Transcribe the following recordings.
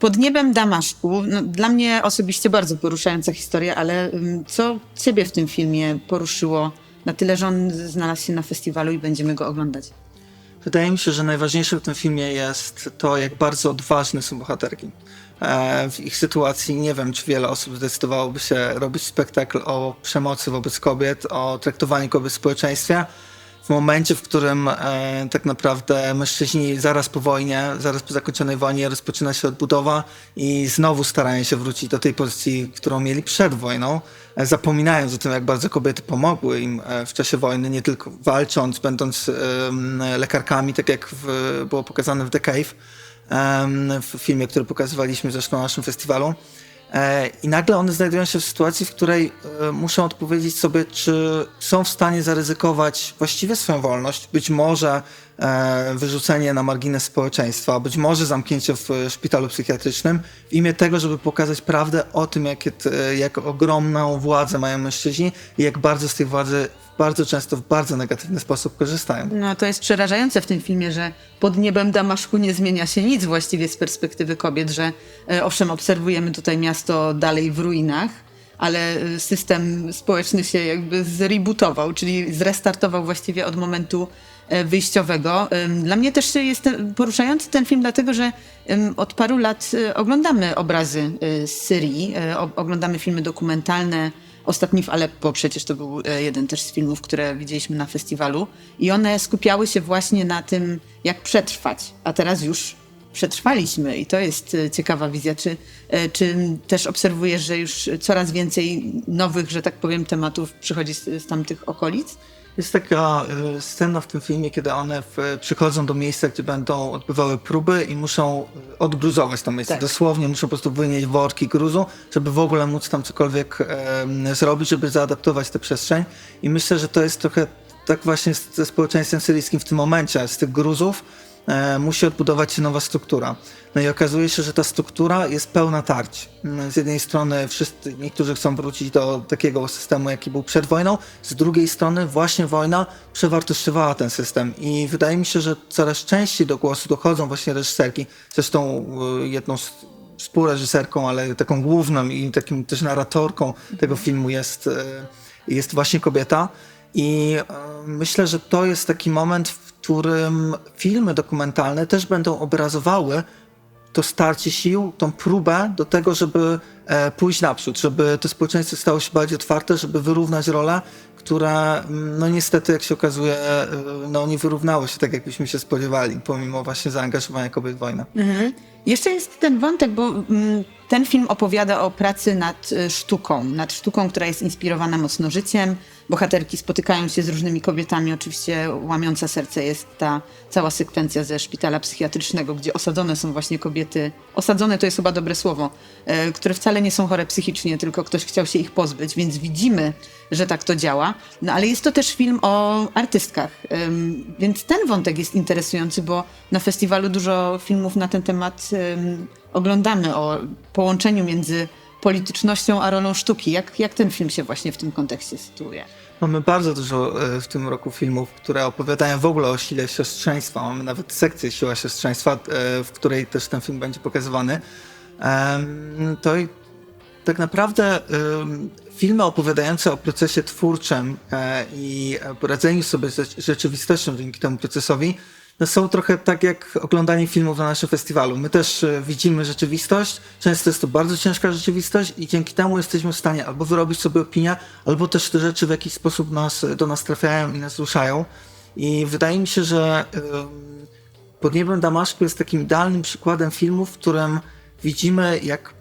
Pod niebem Damaszku, no, dla mnie osobiście bardzo poruszająca historia, ale ym, co ciebie w tym filmie poruszyło na tyle, że on znalazł się na festiwalu i będziemy go oglądać? Wydaje mi się, że najważniejsze w tym filmie jest to, jak bardzo odważne są bohaterki. E, W ich sytuacji nie wiem, czy wiele osób zdecydowałoby się robić spektakl o przemocy wobec kobiet, o traktowaniu kobiet w społeczeństwie. Momencie, w którym e, tak naprawdę mężczyźni zaraz po wojnie, zaraz po zakończonej wojnie rozpoczyna się odbudowa i znowu starają się wrócić do tej pozycji, którą mieli przed wojną, e, zapominając o tym, jak bardzo kobiety pomogły im e, w czasie wojny, nie tylko walcząc, będąc em, lekarkami, tak jak w, było pokazane w The Cave, em, w filmie, który pokazywaliśmy zresztą na naszym festiwalu. E, I nagle one znajdują się w sytuacji, w której e, muszą odpowiedzieć sobie, czy są w stanie zaryzykować właściwie swoją wolność, być może e, wyrzucenie na margines społeczeństwa, być może zamknięcie w szpitalu psychiatrycznym, w imię tego, żeby pokazać prawdę o tym, jakie, t- jak ogromną władzę mają mężczyźni i jak bardzo z tej władzy bardzo często w bardzo negatywny sposób korzystają. No to jest przerażające w tym filmie, że pod niebem Damaszku nie zmienia się nic właściwie z perspektywy kobiet, że e, owszem, obserwujemy tutaj miasto dalej w ruinach, ale e, system społeczny się jakby zrebootował, czyli zrestartował właściwie od momentu e, wyjściowego. Dla mnie też jest poruszający ten film, dlatego że od paru lat oglądamy obrazy z Syrii, oglądamy filmy dokumentalne, Ostatni w Aleppo przecież to był e, jeden też z filmów, które widzieliśmy na festiwalu i one skupiały się właśnie na tym, jak przetrwać, a teraz już przetrwaliśmy i to jest e, ciekawa wizja. Czy, e, czy też obserwujesz, że już coraz więcej nowych, że tak powiem, tematów przychodzi z, z tamtych okolic? Jest taka e, scena w tym filmie, kiedy one w, przychodzą do miejsca, gdzie będą odbywały próby i muszą e, odgruzować to miejsce. Tak. Dosłownie muszą po prostu wynieść worki gruzu, żeby w ogóle móc tam cokolwiek e, zrobić, żeby zaadaptować tę przestrzeń. I myślę, że to jest trochę tak właśnie ze społeczeństwem syryjskim w tym momencie. Z tych gruzów musi odbudować się nowa struktura. No i okazuje się, że ta struktura jest pełna tarć. Mm, Z jednej strony wszyscy, niektórzy chcą wrócić do takiego systemu, jaki był przed wojną, z drugiej strony właśnie wojna przewartościowała ten system i wydaje mi się, że coraz częściej do głosu dochodzą właśnie reżyserki. Zresztą y, jedną z współreżyserką, ale taką główną i takim też narratorką tego filmu jest, y, jest właśnie kobieta. I e, myślę, że to jest taki moment, w którym filmy dokumentalne też będą obrazowały to starcie sił, tą próbę do tego, żeby e, pójść naprzód, żeby to społeczeństwo stało się bardziej otwarte, żeby wyrównać rolę, która mm, no niestety, jak się okazuje, e, no nie wyrównało się tak, jakbyśmy się spodziewali, pomimo właśnie zaangażowania kobiet w wojnę. Jeszcze jest ten wątek, bo mm, ten film opowiada o pracy nad y, sztuką, nad sztuką, która jest inspirowana mocno życiem. Bohaterki spotykają się z różnymi kobietami. Oczywiście łamiąca serce jest ta cała sekwencja ze szpitala psychiatrycznego, gdzie osadzone są właśnie kobiety. Osadzone to jest chyba dobre słowo, e, które wcale nie są chore psychicznie, tylko ktoś chciał się ich pozbyć, więc widzimy, że tak to działa. No ale jest to też film o artystkach, więc ten wątek jest interesujący, bo na festiwalu dużo filmów na ten temat oglądamy o połączeniu między politycznością a rolą sztuki. Jak, jak ten film się właśnie w tym kontekście sytuuje? Mamy bardzo dużo e, w tym roku filmów, które opowiadają w ogóle o sile siostrzeństwa. Mamy nawet sekcję Siła Siostrzeństwa, e, w której też ten film będzie pokazywany. To tak naprawdę filmy opowiadające o procesie twórczym e, i poradzeniu sobie z rzeczywistością dzięki temu procesowi no są trochę tak jak oglądanie filmów na naszym festiwalu. My też e, widzimy rzeczywistość, często jest to bardzo ciężka rzeczywistość i dzięki temu jesteśmy w stanie albo wyrobić sobie opinię, albo też te rzeczy w jakiś sposób nas, do nas trafiają i nas ruszają. I wydaje mi się, że pod niebem Damaszku jest takim idealnym przykładem filmu, w którym widzimy, jak,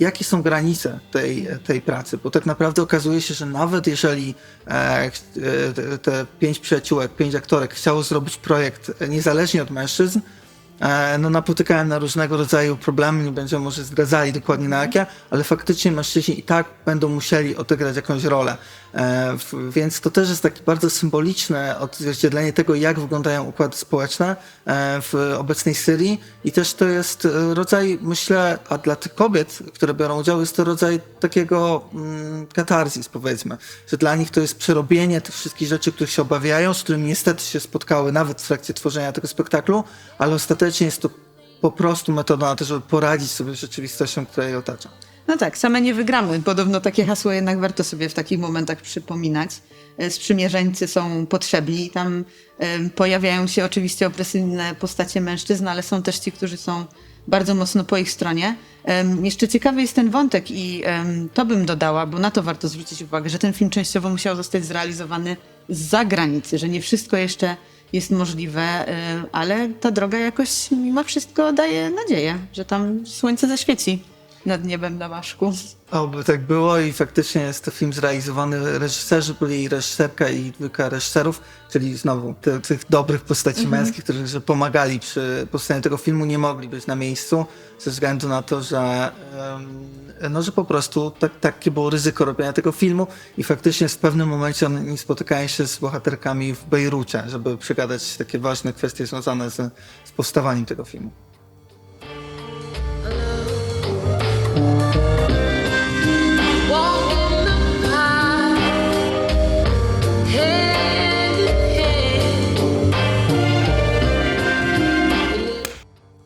jakie są granice tej, tej pracy. Bo tak naprawdę okazuje się, że nawet jeżeli e, e, te- pięć przyjaciółek, pięć aktorek chciało zrobić projekt e, niezależnie od mężczyzn, no napotykają na różnego rodzaju problemy, nie będziemy może zdradzali dokładnie na jakie, ale faktycznie mężczyźni i tak będą musieli odegrać jakąś rolę. E, Więc to też jest takie bardzo symboliczne odzwierciedlenie tego, jak wyglądają układy społeczne e, w obecnej Syrii i też to jest e, rodzaj, myślę, a dla tych kobiet, które biorą udział, jest to rodzaj takiego mm, katarzis, powiedzmy, że dla nich to jest przerobienie tych wszystkich rzeczy, których się obawiają, z którymi niestety się spotkały nawet w trakcie tworzenia tego spektaklu, ale ostatecznie jest to po prostu metodą na to, żeby poradzić sobie z rzeczywistością, która jej otacza. No tak, same nie wygramy. Podobno takie hasło jednak warto sobie w takich momentach przypominać. E, Sprzymierzeńcy są potrzebni. Tam e, pojawiają się oczywiście opresyjne postacie mężczyzn, ale są też ci, którzy są bardzo mocno po ich stronie. Jeszcze ciekawy jest ten wątek i to bym dodała, bo na to warto zwrócić uwagę, że ten film częściowo musiał zostać zrealizowany z zagranicy, że nie wszystko jeszcze jest możliwe, e, ale ta droga jakoś mimo wszystko daje nadzieję, że tam słońce zaświeci nad niebem Damaszku. Oby tak było i faktycznie jest to film zrealizowany. Reżyserzy byli reżyserka i dwójka reżyserów, czyli znowu te, tych dobrych postaci męskich, którzy pomagali przy powstaniu tego filmu, nie mogli być na miejscu ze względu na to, że, no, że po prostu tak, takie było ryzyko robienia tego filmu i faktycznie w pewnym momencie oni spotykają się z bohaterkami w Bejrucie, żeby przegadać takie ważne kwestie związane z, z powstawaniem tego filmu.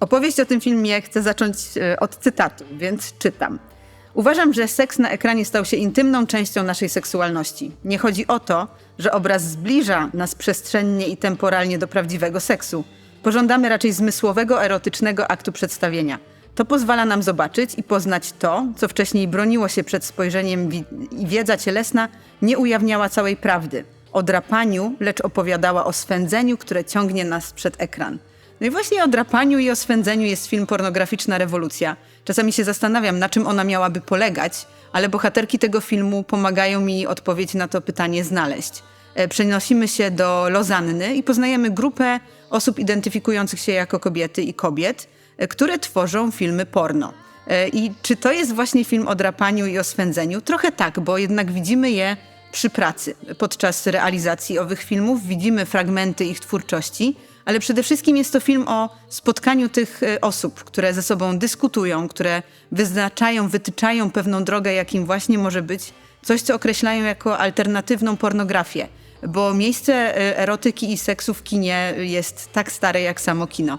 Opowieść o tym filmie chcę zacząć e, od cytatu, więc czytam. Uważam, że seks na ekranie stał się intymną częścią naszej seksualności. Nie chodzi o to, że obraz zbliża nas przestrzennie i temporalnie do prawdziwego seksu. Pożądamy raczej zmysłowego, erotycznego aktu przedstawienia. To pozwala nam zobaczyć i poznać to, co wcześniej broniło się przed spojrzeniem i wiedza cielesna nie ujawniała całej prawdy. O drapaniu, lecz opowiadała o swędzeniu, które ciągnie nas przed ekran. No i właśnie o drapaniu i o swędzeniu jest film Pornograficzna rewolucja. Czasami się zastanawiam, na czym ona miałaby polegać, ale bohaterki tego filmu pomagają mi odpowiedź na to pytanie znaleźć. E, Przenosimy się do Lozanny i poznajemy grupę osób identyfikujących się jako kobiety i kobiet, e, które tworzą filmy porno. E, I czy to jest właśnie film o drapaniu i o swędzeniu? Trochę tak, bo jednak widzimy je przy pracy. Podczas realizacji owych filmów widzimy fragmenty ich twórczości, ale przede wszystkim jest to film o spotkaniu tych e, osób, które ze sobą dyskutują, które wyznaczają, wytyczają pewną drogę, jakim właśnie może być coś, co określają jako alternatywną pornografię. Bo miejsce e, erotyki i seksu w kinie jest tak stare jak samo kino.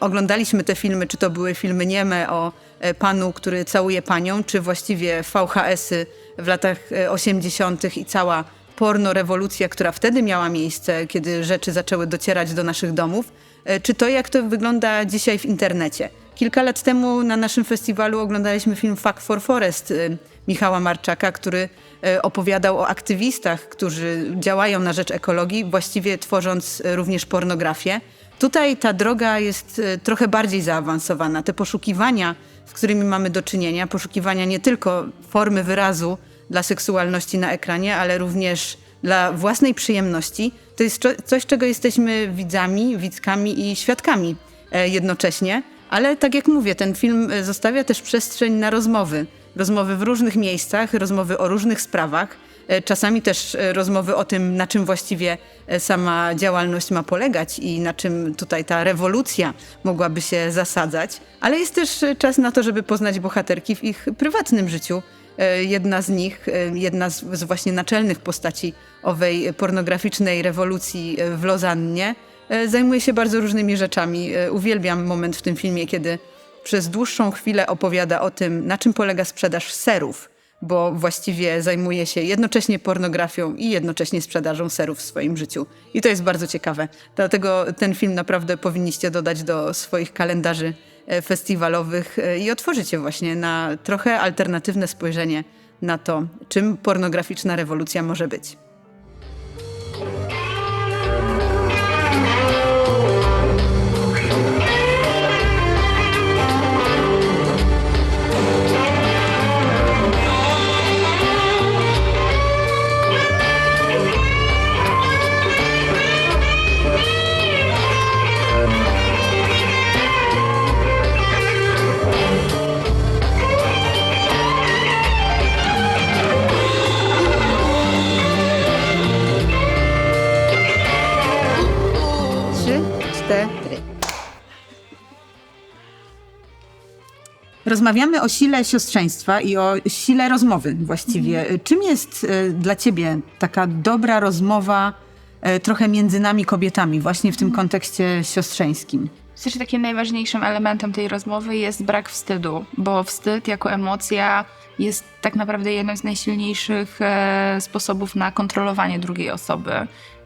Oglądaliśmy te filmy, czy to były filmy nieme o e, panu, który całuje panią, czy właściwie VHS-y w latach e, 80. i cała porno rewolucja, która wtedy miała miejsce, kiedy rzeczy zaczęły docierać do naszych domów, e, czy to, jak to wygląda dzisiaj w internecie. Kilka lat temu na naszym festiwalu oglądaliśmy film Fuck for Forest y, Michała Marczaka, który e, opowiadał o aktywistach, którzy działają na rzecz ekologii, właściwie tworząc e, również pornografię. Tutaj ta droga jest e, trochę bardziej zaawansowana. Te poszukiwania, z którymi mamy do czynienia, poszukiwania nie tylko formy wyrazu dla seksualności na ekranie, ale również dla własnej przyjemności, to jest coś, czego jesteśmy widzami, widzkami i świadkami e, jednocześnie. Ale tak jak mówię, ten film e, zostawia też przestrzeń na rozmowy. Rozmowy w różnych miejscach, rozmowy o różnych sprawach. E, Czasami też e, rozmowy o tym, na czym właściwie e, sama działalność ma polegać i na czym tutaj ta rewolucja mogłaby się zasadzać. Ale jest też czas na to, żeby poznać bohaterki w ich prywatnym życiu. Jedna z nich, jedna z, właśnie naczelnych postaci owej pornograficznej rewolucji w Lozannie, zajmuje się bardzo różnymi rzeczami. Uwielbiam moment w tym filmie, kiedy przez dłuższą chwilę opowiada o tym, na czym polega sprzedaż serów, bo właściwie zajmuje się jednocześnie pornografią i jednocześnie sprzedażą serów w swoim życiu. I to jest bardzo ciekawe. Dlatego ten film naprawdę powinniście dodać do swoich kalendarzy e, festiwalowych e, i otworzyć właśnie na trochę alternatywne spojrzenie na to, czym pornograficzna rewolucja może być. Cztery. Rozmawiamy o sile siostrzeństwa i o sile rozmowy właściwie. Czym jest e, dla ciebie taka dobra rozmowa e, trochę między nami kobietami, właśnie w tym kontekście siostrzeńskim? Myślę, że takim najważniejszym elementem tej rozmowy jest brak wstydu, bo wstyd jako emocja jest tak naprawdę jednym z najsilniejszych e, sposobów na kontrolowanie drugiej osoby.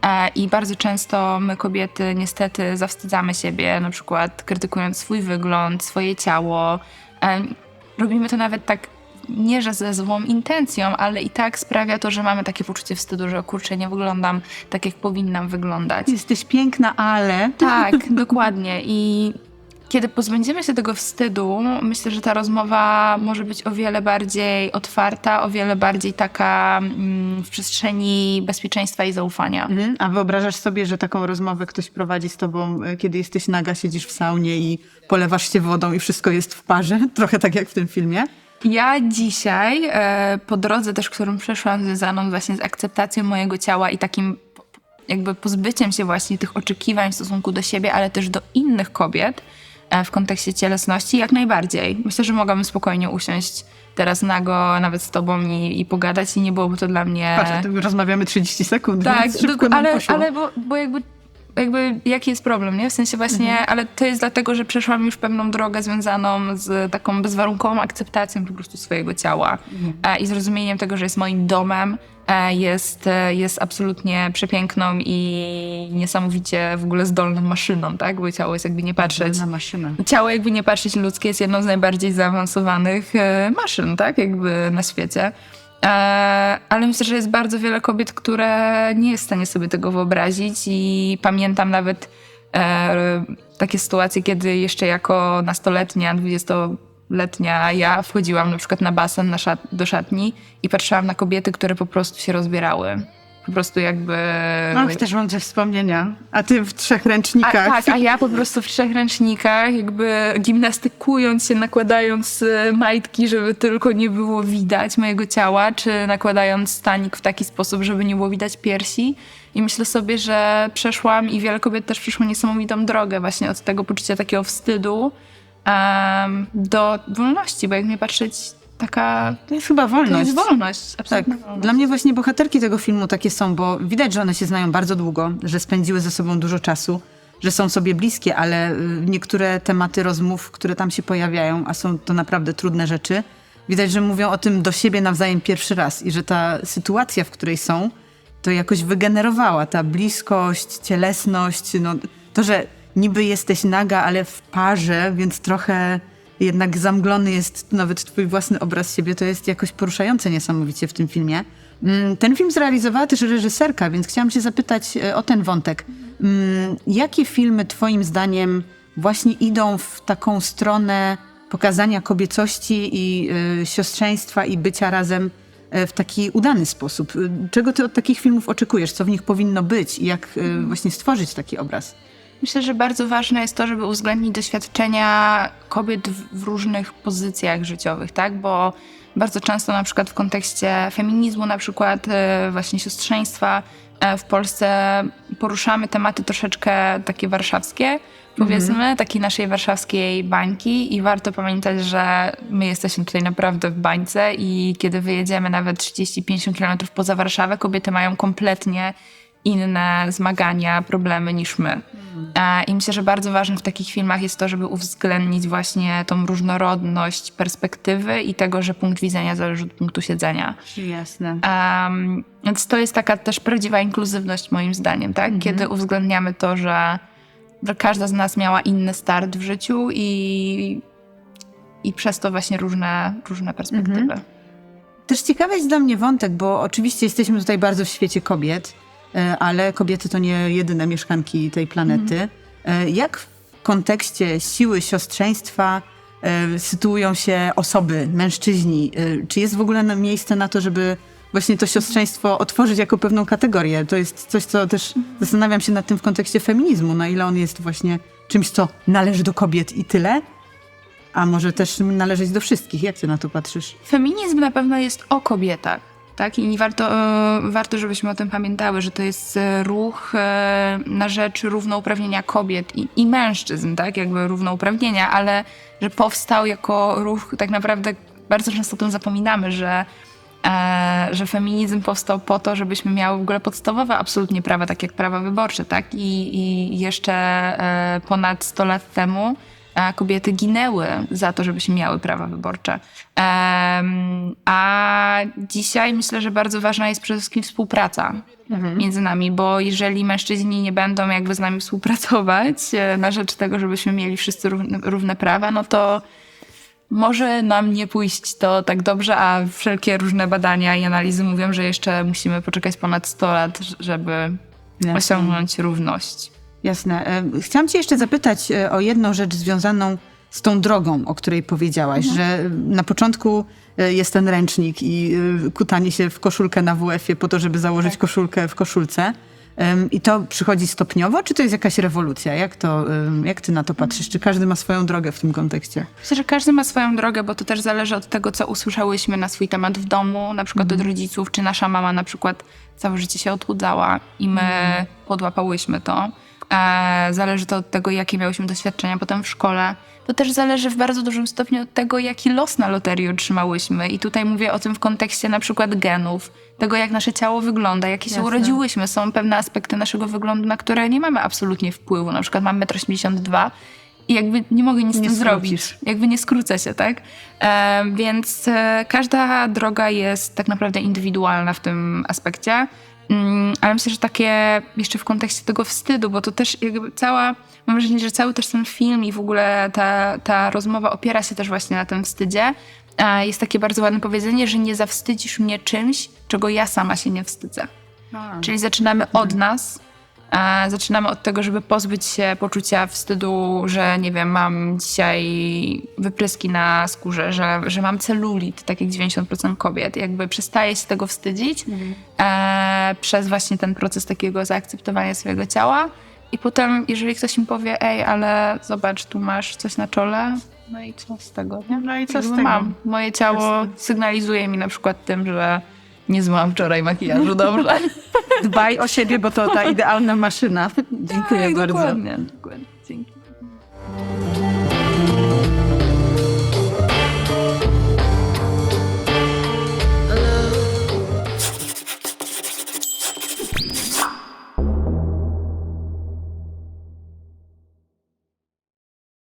E, I bardzo często my, kobiety, niestety zawstydzamy siebie, na przykład krytykując swój wygląd, swoje ciało. E, robimy to nawet tak nie, że ze złą intencją, ale i tak sprawia to, że mamy takie poczucie wstydu, że kurczę, nie wyglądam tak, jak powinnam wyglądać. Jesteś piękna, ale... Tak, dokładnie. I kiedy pozbędziemy się tego wstydu, myślę, że ta rozmowa może być o wiele bardziej otwarta, o wiele bardziej taka mm, w przestrzeni bezpieczeństwa i zaufania. Mhm. A wyobrażasz sobie, że taką rozmowę ktoś prowadzi z tobą, e, kiedy jesteś naga, siedzisz w saunie i polewasz się wodą i wszystko jest w parze? Trochę tak jak w tym filmie. Ja dzisiaj, e, po drodze też, którą przeszłam, związaną właśnie z akceptacją mojego ciała i takim jakby pozbyciem się właśnie tych oczekiwań w stosunku do siebie, ale też do innych kobiet w kontekście cielesności, jak najbardziej. Myślę, że mogłabym spokojnie usiąść teraz nago, nawet z tobą i, i pogadać i nie byłoby to dla mnie... Patrz, rozmawiamy 30 sekund, Tak, więc szybko do, ale, ale bo, bo jakby, jakby jaki jest problem, nie? W sensie właśnie, Mhm. ale to jest dlatego, że przeszłam już pewną drogę związaną z taką bezwarunkową akceptacją po prostu swojego ciała Mhm. e, i zrozumieniem tego, że jest moim domem, e, jest, e, jest absolutnie przepiękną i niesamowicie w ogóle zdolną maszyną, tak? Bo ciało jest jakby nie patrzeć. Na maszynę. Ciało, jakby nie patrzeć ludzkie, jest jedną z najbardziej zaawansowanych maszyn, tak? Jakby na świecie. E, ale myślę, że jest bardzo wiele kobiet, które nie jest w stanie sobie tego wyobrazić i pamiętam nawet e, takie sytuacje, kiedy jeszcze jako nastoletnia, dwudziestoletnia ja wchodziłam na przykład na basen na szat, do szatni i patrzyłam na kobiety, które po prostu się rozbierały. Po prostu jakby... Ach, też mam te wspomnienia. A ty w trzech A, ręcznikach. tak, a ja po prostu w trzech ręcznikach, jakby gimnastykując się, nakładając e, majtki, żeby tylko nie było widać mojego ciała, czy nakładając stanik w taki sposób, żeby nie było widać piersi. I myślę sobie, że przeszłam i wiele kobiet też przeszło niesamowitą drogę właśnie od tego poczucia takiego wstydu em, do wolności, bo jak nie patrzeć, taka To jest chyba to wolność. jest wolność. Tak. Absolutna wolność. Dla mnie właśnie bohaterki tego filmu takie są, bo widać, że one się znają bardzo długo, że spędziły ze sobą dużo czasu, że są sobie bliskie, ale y, niektóre tematy rozmów, które tam się pojawiają, a są to naprawdę trudne rzeczy, widać, że mówią o tym do siebie nawzajem pierwszy raz i że ta sytuacja, w której są, to jakoś wygenerowała ta bliskość, cielesność, no, to, że niby jesteś naga, ale w parze, więc trochę jednak zamglony jest nawet twój własny obraz siebie, to jest jakoś poruszające niesamowicie w tym filmie. Mm, Ten film zrealizowała też reżyserka, więc chciałam się zapytać e, o ten wątek. Mm, Jakie filmy twoim zdaniem właśnie idą w taką stronę pokazania kobiecości i y, siostrzeństwa i bycia razem e, w taki udany sposób? Czego ty od takich filmów oczekujesz? Co w nich powinno być i jak właśnie stworzyć taki obraz? Myślę, że bardzo ważne jest to, żeby uwzględnić doświadczenia kobiet w, różnych pozycjach życiowych, tak? Bo bardzo często na przykład w kontekście feminizmu, na przykład e, właśnie siostrzeństwa e, w Polsce poruszamy tematy troszeczkę takie warszawskie, powiedzmy, takiej naszej warszawskiej bańki i warto pamiętać, że my jesteśmy tutaj naprawdę w bańce i kiedy wyjedziemy nawet 30-50 km poza Warszawę, kobiety mają kompletnie inne zmagania, problemy niż my. E, I myślę, że bardzo ważne w takich filmach jest to, żeby uwzględnić właśnie tą różnorodność perspektywy i tego, że punkt widzenia zależy od punktu siedzenia. Jasne. Um, więc to jest taka też prawdziwa inkluzywność moim zdaniem, tak? Kiedy uwzględniamy to, że, każda z nas miała inny start w życiu i, i przez to właśnie różne, różne perspektywy. Też ciekawy jest dla mnie wątek, bo oczywiście jesteśmy tutaj bardzo w świecie kobiet, ale kobiety to nie jedyne mieszkanki tej planety. E, Jak w kontekście siły siostrzeństwa e, sytuują się osoby, mężczyźni? E, Czy jest w ogóle miejsce na to, żeby właśnie to siostrzeństwo otworzyć jako pewną kategorię? To jest coś, co też zastanawiam się nad tym w kontekście feminizmu, na ile on jest właśnie czymś, co należy do kobiet i tyle, a może też należeć do wszystkich. Jak ty na to patrzysz? Feminizm na pewno jest o kobietach. Tak? I warto, e, warto, żebyśmy o tym pamiętały, że to jest e, ruch e, na rzecz równouprawnienia kobiet i, i mężczyzn, tak? Jakby równouprawnienia, ale że powstał jako ruch, tak naprawdę bardzo często o tym zapominamy, że że feminizm powstał po to, żebyśmy miały w ogóle podstawowe absolutnie prawa, tak jak prawa wyborcze, tak? I, i jeszcze ponad 100 lat temu kobiety ginęły za to, żebyśmy miały prawa wyborcze. A dzisiaj myślę, że bardzo ważna jest przede wszystkim współpraca między nami, bo jeżeli mężczyźni nie będą jakby z nami współpracować e, na rzecz tego, żebyśmy mieli wszyscy równe, równe prawa, no to może nam nie pójść to tak dobrze, a wszelkie różne badania i analizy mówią, że jeszcze musimy poczekać ponad 100 lat, żeby Jasne. osiągnąć równość. Jasne. E, Chciałam cię jeszcze zapytać e, o jedną rzecz związaną z tą drogą, o której powiedziałaś, że na początku e, jest ten ręcznik i e, kutanie się w koszulkę na WF-ie po to, żeby założyć koszulkę w koszulce. I to przychodzi stopniowo, czy to jest jakaś rewolucja? Jak, to, jak ty na to patrzysz? Czy każdy ma swoją drogę w tym kontekście? Myślę, że każdy ma swoją drogę, bo to też zależy od tego, co usłyszałyśmy na swój temat w domu, na przykład od rodziców, czy nasza mama na przykład całe życie się odchudzała i my podłapałyśmy to. Zależy to od tego, jakie miałyśmy doświadczenia potem w szkole. To też zależy w bardzo dużym stopniu od tego, jaki los na loterii otrzymałyśmy. I tutaj mówię o tym w kontekście na przykład genów, tego, jak nasze ciało wygląda, jakie się Jasne. urodziłyśmy. Są pewne aspekty naszego wyglądu, na które nie mamy absolutnie wpływu. Na przykład mam 1,82 m i jakby nie mogę nic z Nie tym skrócisz. zrobić. Jakby nie skrócę się, tak? E, więc e, każda droga jest tak naprawdę indywidualna w tym aspekcie. Mm, ale myślę, że takie jeszcze w kontekście tego wstydu, bo to też jakby cała, mam wrażenie, że cały też ten film i w ogóle ta, ta rozmowa opiera się też właśnie na tym wstydzie. E, jest takie bardzo ładne powiedzenie, że nie zawstydzisz mnie czymś, czego ja sama się nie wstydzę. Czyli zaczynamy od nas. Zaczynamy od tego, żeby pozbyć się poczucia wstydu, że nie wiem, mam dzisiaj wypryski na skórze, że, że mam celulit, tak jak 90% kobiet. Jakby przestaję się tego wstydzić e, przez właśnie ten proces takiego zaakceptowania swojego ciała. I potem, jeżeli ktoś mi powie, ej, ale zobacz, tu masz coś na czole, no i co z tego? Nie? No i co z tego? Mam. Moje ciało sygnalizuje mi na przykład tym, że nie zmyłam wczoraj makijażu dobrze. Dbaj o siebie, bo to ta idealna maszyna. Dziękuję Tak, bardzo. dokładnie.